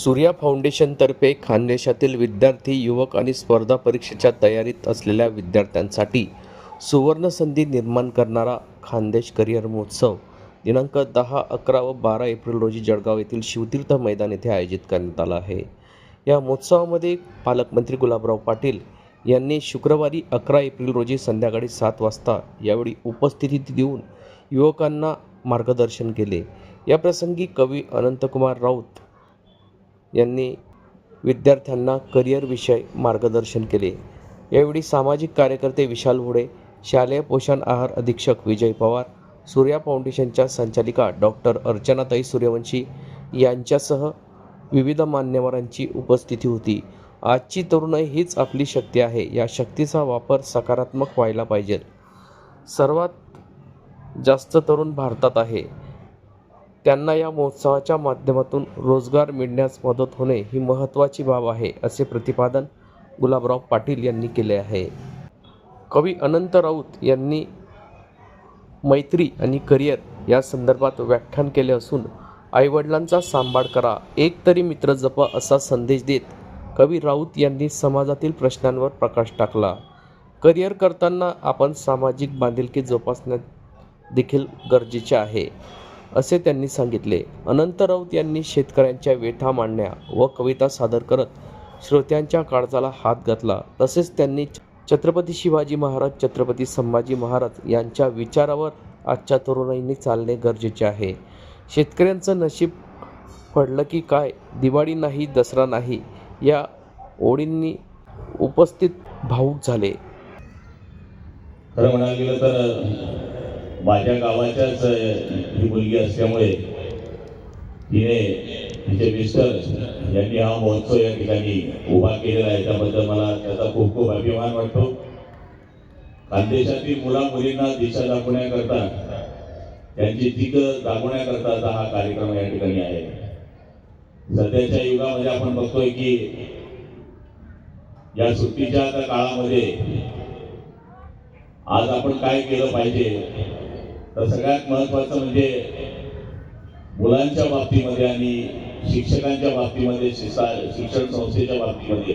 सूर्या फाउंडेशनतर्फे खानदेशातील विद्यार्थी युवक आणि स्पर्धा परीक्षेच्या तयारीत असलेल्या विद्यार्थ्यांसाठी सुवर्ण संधी निर्माण करणारा खानदेश करिअर महोत्सव दिनांक दहा अकरा व बारा एप्रिल रोजी जळगाव येथील शिवतीर्थ मैदान येथे आयोजित करण्यात आला आहे. या महोत्सवामध्ये पालकमंत्री गुलाबराव पाटील यांनी शुक्रवारी अकरा एप्रिल रोजी संध्याकाळी सात वाजता यावेळी उपस्थिती देऊन युवकांना मार्गदर्शन केले. याप्रसंगी कवी अनंतकुमार राऊत यांनी विद्यार्थ्यांना करिअरविषयी मार्गदर्शन केले. यावेळी सामाजिक कार्यकर्ते विशाल भोडे शालेय पोषण आहार अधीक्षक विजय पवार सूर्या फाउंडेशनच्या संचालिका डॉक्टर अर्चनाताई सूर्यवंशी यांच्यासह विविध मान्यवरांची उपस्थिती होती. आजची तरुणाई हीच आपली शक्ती आहे. या शक्तीचा वापर सकारात्मक व्हायला पाहिजे. सर्वात जास्त तरुण भारतात आहे. त्यांना या महोत्सवाच्या माध्यमातून रोजगार मिळण्यास मदत होणे ही महत्त्वाची बाब आहे असे प्रतिपादन गुलाबराव पाटील यांनी केले आहे. कवी अनंत राऊत यांनी मैत्री आणि करिअर या संदर्भात व्याख्यान केले असून आईवडिलांचा सांभाळ करा एक तरी मित्र जपा असा संदेश देत कवी राऊत यांनी समाजातील प्रश्नांवर प्रकाश टाकला. करिअर करताना आपण सामाजिक बांधिलकी जोपासण्यात देखील गरजेचे आहे. असे त्यांनी सांगितले. अनंत राऊत यांनी शेतकऱ्यांच्या वेठा मांडण्या व कविता सादर करत श्रोत्यांच्या काळजाला हात घातला. तसेच त्यांनी छत्रपती शिवाजी महाराज छत्रपती संभाजी महाराज यांच्या विचारावर आजच्या तरुणाईंनी चालणे गरजेचे आहे. शेतकऱ्यांचं नशीब पडलं की काय? दिवाळी नाही दसरा नाही या ओळींनी उपस्थित भाऊक झाले. खरं म्हणायला गेलं तर माझ्या गावाच्याच ही मुलगी असल्यामुळे तिने तिचे मिस्टर यांनी हा महोत्सव या ठिकाणी उभा केलेला आहे. त्याबद्दल मला त्याचा खूप खूप अभिमान वाटतो. खानदेशातील मुला मुलींना दिशा दाखवण्याकरता त्यांची दिग दाखवण्याकरताचा हा कार्यक्रम या ठिकाणी आहे. सध्याच्या युगामध्ये आपण बघतोय की या सुट्टीच्या काळामध्ये आज आपण काय केलं पाहिजे? तर सगळ्यात महत्वाचं म्हणजे मुलांच्या बाबतीमध्ये आणि शिक्षकांच्या बाबतीमध्ये शिक्षण संस्थेच्या बाबतीमध्ये.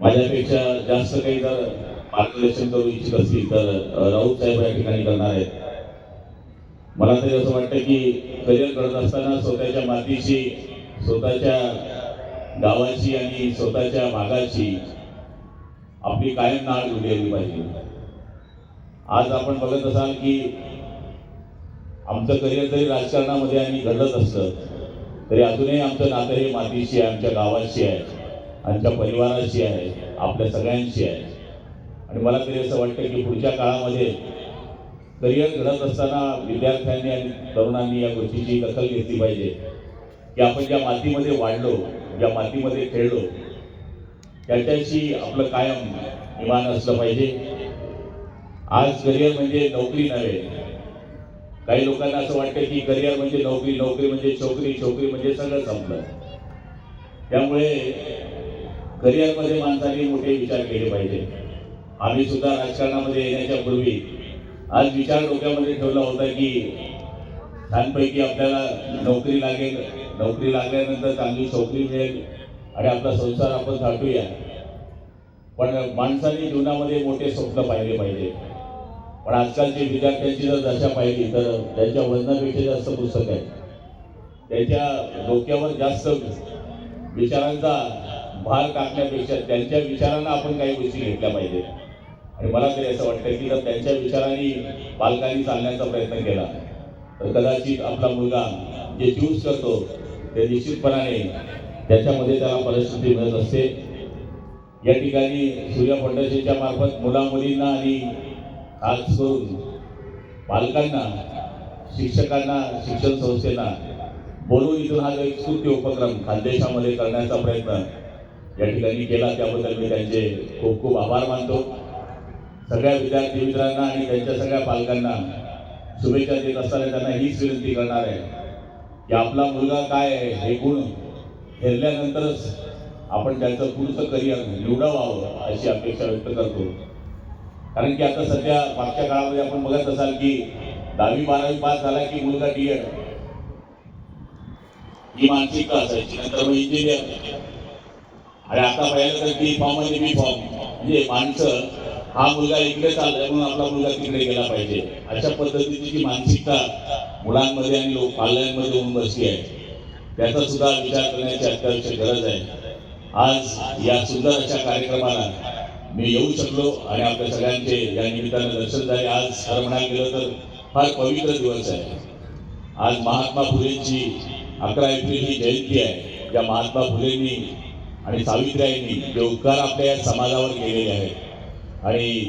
माझ्यापेक्षा जास्त काही जर मार्गदर्शन करू इच्छित असतील तर राऊत साहेब या ठिकाणी करणार आहेत. मला तरी असं वाटतं की करिअर करत असताना स्वतःच्या मातीशी स्वतःच्या गावाची आणि स्वतःच्या भागाची आपली कायम नाळ जुळलेली पाहिजे. आज आपण बघत असाल की आमचं करिअर जरी राजकारणामध्ये आम्ही घडत असलं तरी अजूनही आमचं नातं हे मातीशी आहे आमच्या गावाशी आहे आमच्या परिवाराशी आहे आपल्या सगळ्यांशी आहे. आणि मला तरी असं वाटतं की पुढच्या काळामध्ये करिअर घडत असताना विद्यार्थ्यांनी आणि तरुणांनी या गोष्टीची दखल घेतली पाहिजे. की आपण ज्या मातीमध्ये वाढलो ज्या मातीमध्ये खेळलो त्याच्याशी आपलं कायम इमान असलं पाहिजे. आज करिअर म्हणजे नोकरी नव्हे. काही लोकांना असं वाटतं की करिअर म्हणजे नोकरी नोकरी म्हणजे छोकरी छोकरी म्हणजे सगळं संपलं. त्यामुळे करिअरमध्ये माणसाने मोठे विचार केले पाहिजे. आम्ही सुद्धा राजकारणामध्ये येण्याच्या पूर्वी आज विचार डोक्यामध्ये ठेवला होता की छानपैकी आपल्याला नोकरी लागेल. नोकरी लागल्यानंतर चांगली छोकरी मिळेल आणि आपला संसार आपण थाटूया पण माणसाने जीवनामध्ये मोठे स्वप्न पाहिले पाहिजे. पण आजकालची विद्यार्थ्यांची जर दशा पाहिली तर त्यांच्या वजनापेक्षा जास्त पुस्तक आहे त्यांच्या डोक्यावर जास्त विचारांचा भार टाकण्यापेक्षा त्यांच्या विचारांना आपण काही गोष्टी घेतल्या पाहिजे आणि मला तरी असं वाटतं की जर त्यांच्या विचारांनी पालकांनी चालण्याचा प्रयत्न केला तर कदाचित आपला मुलगा जे चूज करतो ते निश्चितपणाने त्याच्यामध्ये त्याला परिस्थिती मिळत असते. या ठिकाणी सूर्य फाउंडेशनच्या मार्फत मुला मुलींना आणि खास करून पालकांना शिक्षकांना शिक्षण संस्थेला बोलून इथून हा एक स्तुत्य उपक्रम खानदेशामध्ये करण्याचा प्रयत्न या ठिकाणी केला त्याबद्दल मी त्यांचे खूप खूप आभार मानतो. सगळ्या विद्यार्थी मित्रांना आणि त्यांच्या सगळ्या पालकांना शुभेच्छा देत असताना त्यांना हीच विनंती करणार आहे की आपला मुलगा काय आहे हे गुण हेरल्यानंतरच आपण त्याचं पुढचं करिअर निवडावं अशी अपेक्षा व्यक्त करतो. कारण की आता सध्या मागच्या काळामध्ये आपण बघत असाल की दहावी बारावी पास झाला की मुलगा डी एड ही मानसिकता असायची? नंतर मग इंजिनियर आणि आता पाहिलं तर बी फॉर्म आणि बी फॉर्म म्हणजे माणसं हा मुलगा इकडे चाललाय म्हणून आपला मुलगा तिकडे गेला पाहिजे. अशा पद्धतीची जी मानसिकता मुलांमध्ये आणि लोक पाल्यांमध्ये होऊन बसली आहे. त्याचा सुद्धा विचार करण्याची अत्यावश्यक गरज आहे. आज या सुंदर अशा कार्यक्रमाला मी येऊ शकलो आणि आपल्या सगळ्यांचे या निमित्तानं दर्शन झाले. आज खरं म्हणायला गेलं तर फार पवित्र दिवस आहे. आज महात्मा फुलेंची अकरा एप्रिल ही जयंती आहे. ज्या महात्मा फुलेंनी आणि सावित्रीबाईंनी जे उपकार आपल्या या समाजावर केलेले आहेत. आणि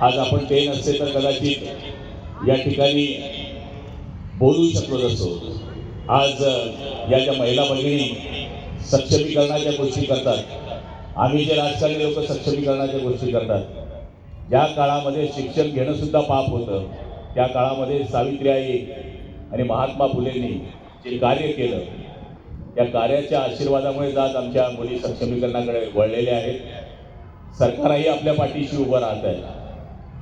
आज आपण ते नसते तर कदाचित या ठिकाणी बोलू शकलो नसतो. आज या ज्या महिला भगिनी सक्षमीकरणाच्या गोष्टी करतात आम्ही जे राजकारणी लोक सक्षमीकरणाच्या गोष्टी करतात ज्या काळामध्ये शिक्षण घेणं सुद्धा पाप होतं. त्या काळामध्ये सावित्रीबाई आणि महात्मा फुलेंनी जे कार्य केलं त्या कार्याच्या आशीर्वादामुळे आज आमच्या मुली सक्षमीकरणाकडे वळलेल्या आहेत. सरकारही आपल्या पाठीशी उभं राहत आहे.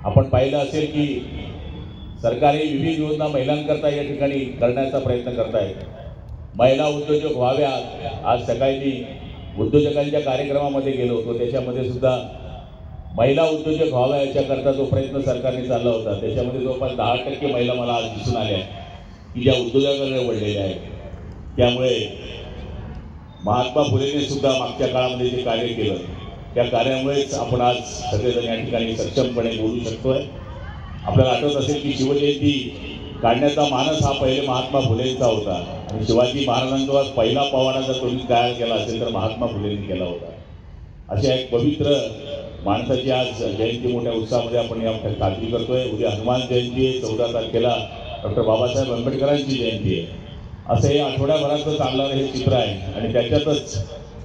आपण पाहिलं असेल की सरकारही विविध योजना महिलांकरता या ठिकाणी करण्याचा प्रयत्न करत आहेत. महिला उद्योजक व्हाव्या आज सकाळी मी उद्योजकांच्या कार्यक्रमामध्ये गेलो होतो. त्याच्यामध्ये सुद्धा महिला उद्योजक व्हावा याच्याकरता जो प्रयत्न सरकारने चालला होता. त्याच्यामध्ये जवळपास दहा टक्के महिला मला आज दिसून आल्या की ज्या उद्योजकांकडे वळलेल्या आहेत. त्यामुळे महात्मा फुलेने सुद्धा मागच्या काळामध्ये जे कार्य केलं त्या कार्यामुळेच आपण आज सगळेजण या ठिकाणी सक्षमपणे बोलू शकतोय. आपल्याला आठवत असेल की शिवजयंती काढण्याचा मानस हा पहिले महात्मा फुलेंचा होता. शिवाजी महाराजांचा पहिला पवाडा जर कोणी तयार केला असेल तर महात्मा फुलेंनी केला होता. अशा एक पवित्र माणसाची आज जयंती मोठ्या उत्साहामध्ये आपण या साजरी करतोय. उद्या हनुमान जयंती आहे चौदा तारखेला डॉक्टर बाबासाहेब आंबेडकरांची जयंती आहे. असं हे आठवड्याभराचं चालणारं हे चित्र आहे. आणि त्याच्यातच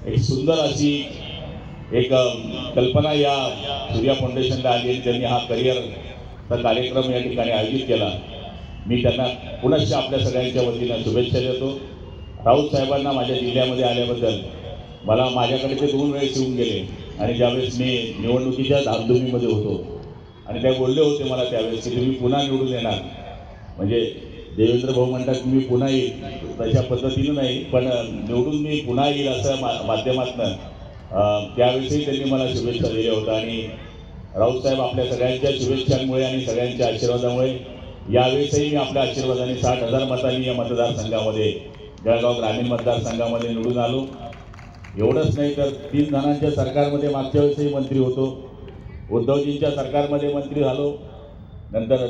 एक सुंदर अशी एक कल्पना या सूर्या फाउंडेशनला आली आणि त्यांनी हा करिअरचा कार्यक्रम या ठिकाणी आयोजित केला. मी त्यांना पुनश्च आपल्या सगळ्यांच्या वतीनं शुभेच्छा देतो. राऊत साहेबांना माझ्या जिल्ह्यामध्ये आल्याबद्दल मला माझ्याकडे ते दोन वेळेस येऊन गेले आणि ज्यावेळेस मी निवडणुकीच्या धामधुमीमध्ये होतो आणि ते बोलले होते मला त्यावेळेस की तुम्ही पुन्हा निवडून येणार. म्हणजे देवेंद्र भाऊ म्हणतात मी पुन्हा येईल. तशा पद्धतीनं नाही पण निवडून मी पुन्हा येईल असं मा माध्यमातनं त्यावेळेसही त्यांनी मला शुभेच्छा दिल्या होत्या. आणि राऊत साहेब आपल्या सगळ्यांच्या शुभेच्छांमुळे आणि सगळ्यांच्या आशीर्वादामुळे यावेळेसही आपल्या आशीर्वादाने साठ हजार मतांनी या मतदारसंघामध्ये जळगाव ग्रामीण मतदारसंघामध्ये निवडून आलो. एवढंच नाही तर तीन जणांच्या सरकारमध्ये मागच्या वेळेसही मंत्री होतो. उद्धवजींच्या सरकारमध्ये मंत्री झालो. नंतर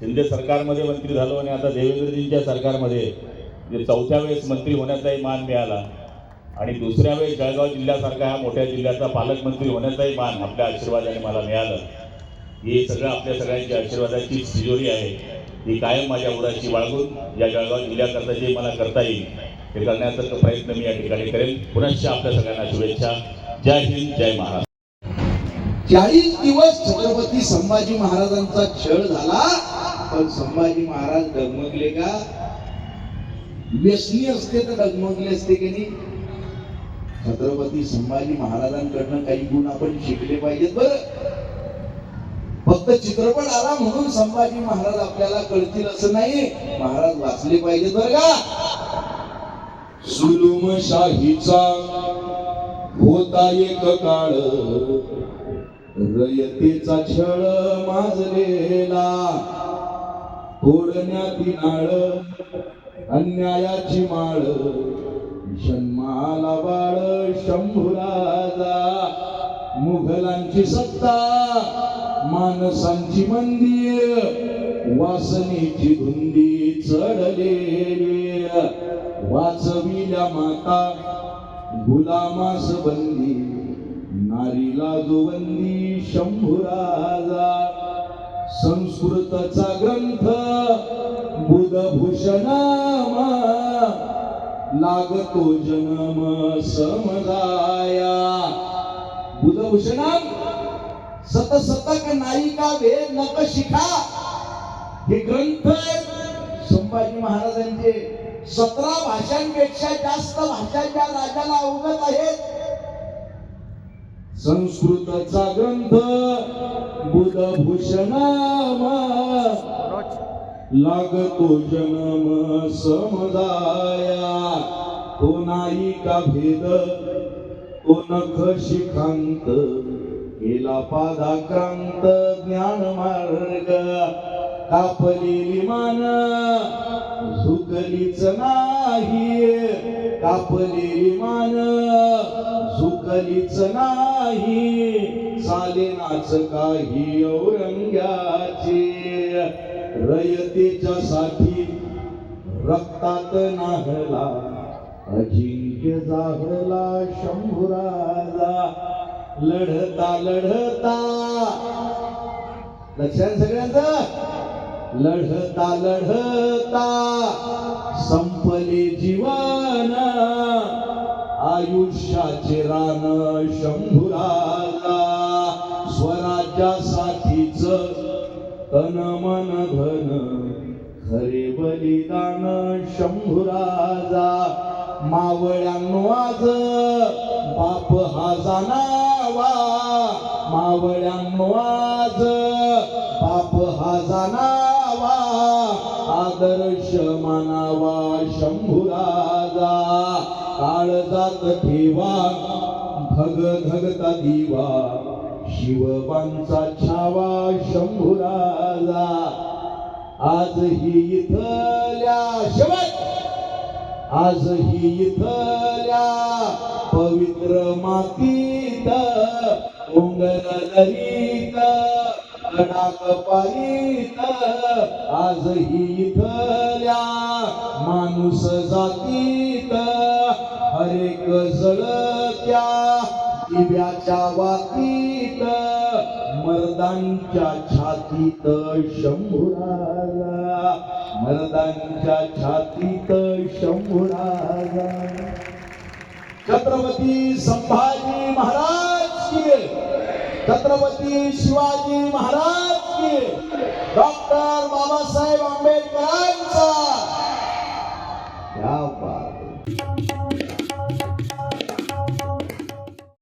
शिंदे सरकारमध्ये मंत्री झालो आणि आता देवेंद्रजींच्या सरकारमध्ये म्हणजे चौथ्या वेळेस मंत्री होण्याचाही मान मिळाला. आणि दुसऱ्या वेळेस जळगाव जिल्ह्यासारखा ह्या मोठ्या जिल्ह्याचा पालकमंत्री होण्याचाही मान आपल्या आशीर्वादाने मला मिळालं. हे सगळं आपल्या सगळ्यांची आशीर्वादाची तिजोरी आहे. ही कायम माझ्या उराची बाळगून या जळगाव जिल्ह्याकरता जे मला करता येईल ते करण्याचा प्रयत्न मी या ठिकाणी करेल पुनश्च आपल्या सगळ्यांना शुभेच्छा. जय हिंद जय महाराज चाळीस दिवस छत्रपती संभाजी महाराजांचा छळ झाला पण संभाजी महाराज डगमगले का? व्यसनी असते तर डगमगले असते की नाही? छत्रपती संभाजी महाराजांकडनं काही गुण आपण शिकले पाहिजेत बरं. फक्त चित्रपट आला म्हणून संभाजी महाराज आपल्याला कळतील असं नाही. महाराज वाचले पाहिजेत बर का? सुलुमशाहीचा होता एक काळ. रयतेचा छळ माजलेला. फोडण्यात नाळ अन्यायाची माळ. जन्माला बाळ शंभुराजा मुघलांची सत्ता. माणसांची मंदी वासनेची धुंदी चढलेली. वाचविल्या माता गुलामास बंदी नारीला जोबंदी शंभुराजा. संस्कृतचा ग्रंथ बुधभूषणामा लागतो जन्म समजाया. बुधभूषणम सत सतक नायिका वे नक शिखा. हे ग्रंथ संभाजी महाराजांचे सतरा भाषांपेक्षा जास्त भाषा ज्या राजाला अवगत आहेत. संस्कृतचा ग्रंथ बुधभूषणामा लागतो जन्म समजाया नाही का भेद तो नख शिखांत. केला पादाक्रांत ज्ञान मार्ग कापलेली मान झुकलीच नाही. कापलेली मान झुकलीच नाही. चालेनाच काही औरंग्याचे रयतेच्या साठी रक्तात नाहला अजिंक्य जाहला शंभुराजा. लढता लढता. लक्षात सगळ्यांचं. लढता लढता. संपले जीवन. आयुष्याचे रान शंभुराजा स्वराज्यासाठीच तन मन धन खरे बलिदान शंभुराजा. मावळ्यांनो आज बाप हा जाणावा. मावळ्यांनो आज बाप हा जाणावा. आदर्श मानावा शंभुराजा. काळजात ठेवा भग धगता दिवा. शिवबांचा छावा शंभुराजा. आज ही इथल्या शिवाय आजही इथल्या पवित्र मातीत उंगर दरीत लडाक आजही इथल्या माणूस जातीत हरेक जळत्या दिव्याच्या वातीत मर्दांच्या छातीत शंभुराला महाराजांच्या छातीत शंभुराजा. छत्रपती संभाजी महाराज की छत्रपती शिवाजी महाराज की डॉक्टर बाबासाहेब आंबेडकरांचा